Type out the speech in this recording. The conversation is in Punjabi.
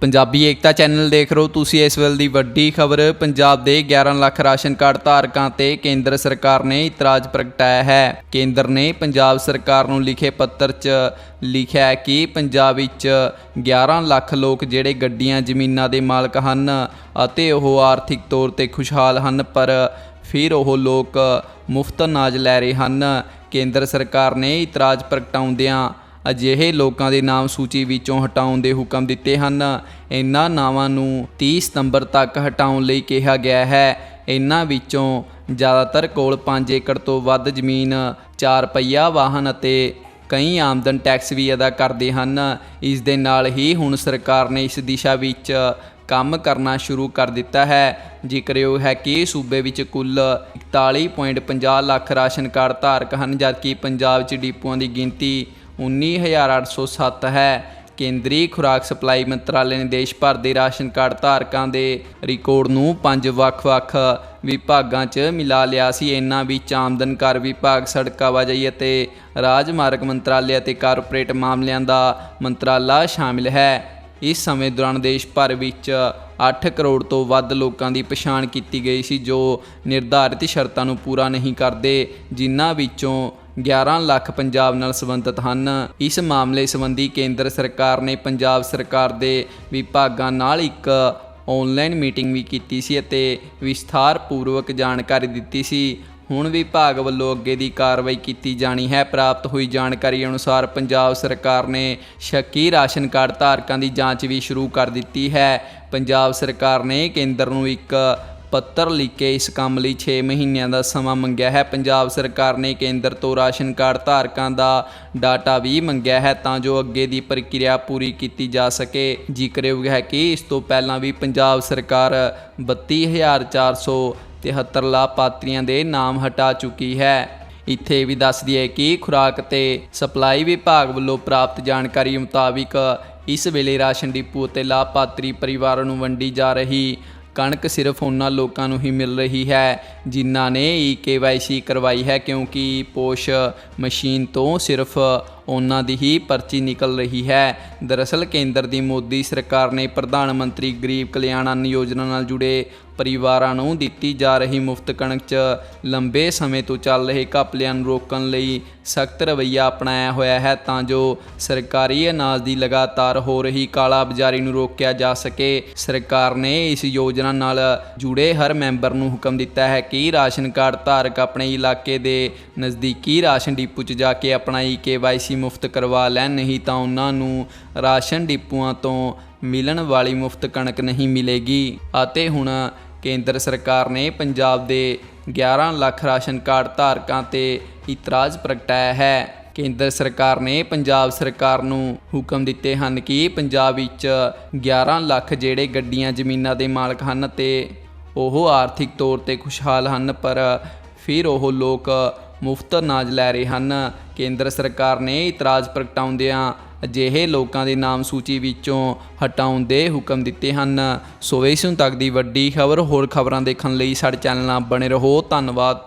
ਪੰਜਾਬੀ ਏਕਤਾ ਚੈਨਲ ਦੇਖ ਰਹੇ ਹੋ ਤੁਸੀਂ ਇਸ ਵੇਲੇ ਦੀ ਵੱਡੀ ਖਬਰ। ਪੰਜਾਬ ਦੇ 11 ਲੱਖ ਰਾਸ਼ਨ ਕਾਰਡ ਧਾਰਕਾਂ ਤੇ ਕੇਂਦਰ ਸਰਕਾਰ ਨੇ ਇਤਰਾਜ਼ ਪ੍ਰਗਟਾਇਆ ਹੈ। ਕੇਂਦਰ ਨੇ ਪੰਜਾਬ ਸਰਕਾਰ ਨੂੰ ਲਿਖੇ ਪੱਤਰ 'ਚ ਲਿਖਿਆ ਹੈ ਕਿ ਪੰਜਾਬ ਵਿੱਚ 11 ਲੱਖ ਲੋਕ ਜਿਹੜੇ ਗੱਡੀਆਂ, ਜ਼ਮੀਨਾਂ ਦੇ ਮਾਲਕ ਹਨ ਅਤੇ ਉਹ ਆਰਥਿਕ ਤੌਰ ਤੇ ਖੁਸ਼ਹਾਲ ਹਨ, ਪਰ ਫਿਰ ਉਹ ਲੋਕ ਮੁਫਤ ਅਨਾਜ ਲੈ ਰਹੇ ਹਨ। ਕੇਂਦਰ ਸਰਕਾਰ ਨੇ ਇਤਰਾਜ਼ ਪ੍ਰਗਟਾਉਂਦਿਆਂ ਅਜਿਹੇ ਲੋਕਾਂ ਦੇ ਨਾਮ ਸੂਚੀ ਵਿੱਚੋਂ ਹਟਾਉਣ ਦੇ ਹੁਕਮ ਦਿੱਤੇ ਹਨ। ਇਨ੍ਹਾਂ ਨਾਵਾਂ ਨੂੰ 30 ਸਤੰਬਰ ਤੱਕ ਹਟਾਉਣ ਲਈ ਕਿਹਾ ਗਿਆ ਹੈ। ਇਨ੍ਹਾਂ ਵਿੱਚੋਂ ਜ਼ਿਆਦਾਤਰ ਕੋਲ 5 ਏਕੜ ਤੋਂ ਵੱਧ ਜ਼ਮੀਨ 4 ਪਹੀਆ ਵਾਹਨ ਅਤੇ ਕਈ ਆਮਦਨ ਟੈਕਸ ਵੀ ਅਦਾ ਕਰਦੇ ਹਨ। ਇਸ ਦੇ ਨਾਲ ਹੀ ਹੁਣ ਸਰਕਾਰ ਨੇ ਇਸ ਦਿਸ਼ਾ ਵਿੱਚ ਕੰਮ ਕਰਨਾ ਸ਼ੁਰੂ ਕਰ ਦਿੱਤਾ ਹੈ। ਜ਼ਿਕਰਯੋਗ ਹੈ ਕਿ ਸੂਬੇ ਵਿੱਚ ਕੁੱਲ 41.50 ਲੱਖ ਰਾਸ਼ਨ ਕਾਰਡ ਧਾਰਕ ਹਨ, ਜਦਕਿ ਪੰਜਾਬ 'ਚ ਡਿਪੂਆਂ ਦੀ ਗਿਣਤੀ 19807 ਹੈ। ਕੇਂਦਰੀ ਖੁਰਾਕ ਸਪਲਾਈ ਮੰਤਰਾਲੇ ਨੇ ਦੇਸ਼ ਭਰ ਦੇ ਰਾਸ਼ਨ ਕਾਰਡ ਧਾਰਕਾਂ ਦੇ ਰਿਕਾਰਡ ਨੂੰ ਪੰਜ ਵੱਖ-ਵੱਖ ਵਿਭਾਗਾਂ 'ਚ ਮਿਲਾ ਲਿਆ ਸੀ। ਇਹਨਾਂ ਵਿੱਚ ਆਮਦਨ ਕਰ ਵਿਭਾਗ, ਸੜਕ ਆਵਾਜਾਈ ਅਤੇ ਰਾਜਮਾਰਗ ਮੰਤਰਾਲੇ ਅਤੇ ਕਾਰਪੋਰੇਟ ਮਾਮਲਿਆਂ ਦਾ ਮੰਤਰਾਲਾ ਸ਼ਾਮਿਲ ਹੈ। ਇਸ ਸਮੇਂ ਦੌਰਾਨ ਦੇਸ਼ ਭਰ ਵਿੱਚ 8 ਕਰੋੜ ਤੋਂ ਵੱਧ ਲੋਕਾਂ ਦੀ ਪਛਾਣ ਕੀਤੀ ਗਈ ਸੀ, ਜੋ ਨਿਰਧਾਰਿਤ ਸ਼ਰਤਾਂ ਨੂੰ ਪੂਰਾ ਨਹੀਂ ਕਰਦੇ, ਜਿਨ੍ਹਾਂ ਵਿੱਚੋਂ 11 ਲੱਖ ਪੰਜਾਬ ਨਾਲ ਸੰਬੰਧਿਤ ਹਨ। ਇਸ ਮਾਮਲੇ ਸੰਬੰਧੀ ਕੇਂਦਰ ਸਰਕਾਰ ਨੇ ਪੰਜਾਬ ਸਰਕਾਰ ਦੇ ਵਿਭਾਗਾਂ ਨਾਲ ਇੱਕ ਆਨਲਾਈਨ ਮੀਟਿੰਗ ਵੀ ਕੀਤੀ ਸੀ ਅਤੇ ਵਿਸਥਾਰ ਪੂਰਵਕ ਜਾਣਕਾਰੀ ਦਿੱਤੀ ਸੀ। ਹੁਣ ਵਿਭਾਗ ਵੱਲੋਂ ਅੱਗੇ ਦੀ ਕਾਰਵਾਈ ਕੀਤੀ ਜਾਣੀ ਹੈ। ਪ੍ਰਾਪਤ ਹੋਈ ਜਾਣਕਾਰੀ ਅਨੁਸਾਰ ਪੰਜਾਬ ਸਰਕਾਰ ਨੇ ਸ਼ੱਕੀ ਰਾਸ਼ਨ ਕਾਰਡ ਧਾਰਕਾਂ ਦੀ ਜਾਂਚ ਵੀ ਸ਼ੁਰੂ ਕਰ ਦਿੱਤੀ ਹੈ। ਪੰਜਾਬ ਸਰਕਾਰ ਨੇ ਕੇਂਦਰ ਨੂੰ ਇੱਕ ਪੱਤਰ ਲਿਖ ਕੇ ਇਸ ਕੰਮ ਲਈ 6 ਮਹੀਨਿਆਂ ਦਾ ਸਮਾਂ ਮੰਗਿਆ ਹੈ। ਪੰਜਾਬ ਸਰਕਾਰ ਨੇ ਕੇਂਦਰ ਤੋਂ ਰਾਸ਼ਨ ਕਾਰਡ ਧਾਰਕਾਂ ਦਾ ਡਾਟਾ ਵੀ ਮੰਗਿਆ ਹੈ ਤਾਂ ਜੋ ਅੱਗੇ ਦੀ ਪ੍ਰਕਿਰਿਆ ਪੂਰੀ ਕੀਤੀ ਜਾ ਸਕੇ। ਜ਼ਿਕਰਯੋਗ ਹੈ ਕਿ ਇਸ ਤੋਂ ਪਹਿਲਾਂ ਵੀ ਪੰਜਾਬ ਸਰਕਾਰ 32473 ਲਾਭਪਾਤਰੀਆਂ ਦੇ ਨਾਮ ਹਟਾ ਚੁੱਕੀ ਹੈ। ਇੱਥੇ ਵੀ ਦੱਸ ਦਈਏ ਕਿ ਖੁਰਾਕ ਤੇ ਸਪਲਾਈ ਵਿਭਾਗ ਵੱਲੋਂ ਪ੍ਰਾਪਤ ਜਾਣਕਾਰੀ ਮੁਤਾਬਿਕ ਇਸ ਵੇਲੇ ਰਾਸ਼ਨ ਡਿਪੂ ਅਤੇ ਲਾਭਪਾਤਰੀ ਪਰਿਵਾਰਾਂ ਨੂੰ ਵੰਡੀ ਜਾ ਰਹੀ ਕਣਕ ਸਿਰਫ ਉਹਨਾਂ ਲੋਕਾਂ ਨੂੰ ਹੀ ਮਿਲ ਰਹੀ ਹੈ ਜਿਨ੍ਹਾਂ ਨੇ ਈ ਕੇਵਾਈਸੀ ਕਰਵਾਈ ਹੈ, ਕਿਉਂਕਿ ਪੋਸ਼ ਮਸ਼ੀਨ ਤੋਂ ਸਿਰਫ ਉਹਨਾਂ ਦੀ ਹੀ ਪਰਚੀ ਨਿਕਲ ਰਹੀ ਹੈ। ਦਰਅਸਲ ਕੇਂਦਰ ਦੀ ਮੋਦੀ ਸਰਕਾਰ ਨੇ ਪ੍ਰਧਾਨ ਮੰਤਰੀ ਗਰੀਬ ਕਲਿਆਣ ਅੰਨ ਯੋਜਨਾ ਨਾਲ ਜੁੜੇ ਪਰਿਵਾਰਾਂ ਨੂੰ ਦਿੱਤੀ ਜਾ ਰਹੀ ਮੁਫਤ ਕਣਕ 'ਚ ਲੰਬੇ ਸਮੇਂ ਤੋਂ ਚੱਲ ਰਹੇ ਘਪਲਿਆਂ ਨੂੰ ਰੋਕਣ ਲਈ ਸਖਤ ਰਵੱਈਆ ਅਪਣਾਇਆ ਹੋਇਆ ਹੈ ਤਾਂ ਜੋ ਸਰਕਾਰੀ ਅਨਾਜ ਦੀ ਲਗਾਤਾਰ ਹੋ ਰਹੀ ਕਾਲਾ ਬਾਜ਼ਾਰੀ ਨੂੰ ਰੋਕਿਆ ਜਾ ਸਕੇ। ਸਰਕਾਰ ਨੇ ਇਸ ਯੋਜਨਾ ਨਾਲ ਜੁੜੇ ਹਰ ਮੈਂਬਰ ਨੂੰ ਹੁਕਮ ਦਿੱਤਾ ਹੈ ਕਿ ਰਾਸ਼ਨ ਕਾਰਡ ਧਾਰਕ ਆਪਣੇ ਇਲਾਕੇ ਦੇ ਨਜ਼ਦੀਕੀ ਰਾਸ਼ਨ ਡਿਪੂ 'ਚ ਜਾ ਕੇ ਆਪਣਾ ਈ ਕੇਵਾਈਸੀ ਮੁਫਤ ਕਰਵਾ ਲੈਣ, ਨਹੀਂ ਤਾਂ ਉਹਨਾਂ ਨੂੰ ਰਾਸ਼ਨ ਡਿਪੂਆਂ ਤੋਂ ਮਿਲਣ ਵਾਲੀ ਮੁਫਤ ਕਣਕ ਨਹੀਂ ਮਿਲੇਗੀ। ਅਤੇ ਹੁਣ ਕੇਂਦਰ ਸਰਕਾਰ ਨੇ ਪੰਜਾਬ ਦੇ 11 ਲੱਖ ਰਾਸ਼ਨ ਕਾਰਡ ਧਾਰਕਾਂ ਤੇ ਇਤਰਾਜ਼ ਪ੍ਰਗਟਾਇਆ ਹੈ। ਕੇਂਦਰ ਸਰਕਾਰ ਨੇ ਪੰਜਾਬ ਸਰਕਾਰ ਨੂੰ ਹੁਕਮ ਦਿੱਤੇ ਹਨ ਕਿ ਪੰਜਾਬ ਵਿੱਚ 11 ਲੱਖ ਜਿਹੜੇ ਗੱਡੀਆਂ, ਜ਼ਮੀਨਾਂ ਦੇ ਮਾਲਕ ਹਨ ਤੇ ਉਹ ਆਰਥਿਕ ਤੌਰ ਤੇ ਖੁਸ਼ਹਾਲ ਹਨ, ਪਰ ਫਿਰ ਉਹ ਲੋਕ ਮੁਫਤ ਅਨਾਜ ਲੈ ਰਹੇ ਹਨ। ਕੇਂਦਰ ਸਰਕਾਰ ਨੇ ਇਤਰਾਜ਼ ਪ੍ਰਗਟਾਉਂਦਿਆਂ ਅਜਿਹੇ ਲੋਕਾਂ ਦੇ ਨਾਮ ਸੂਚੀ ਵਿੱਚੋਂ ਹਟਾਉਣ ਦੇ ਹੁਕਮ ਦਿੱਤੇ ਹਨ। ਸੋ ਇਸ ਨੂੰ ਤੱਕ ਦੀ ਵੱਡੀ ਖਬਰ ਹੋਰ ਖਬਰਾਂ ਦੇਖਣ ਲਈ ਸਾਡੇ ਚੈਨਲ ਨਾਲ ਬਣੇ ਰਹੋ। ਧੰਨਵਾਦ।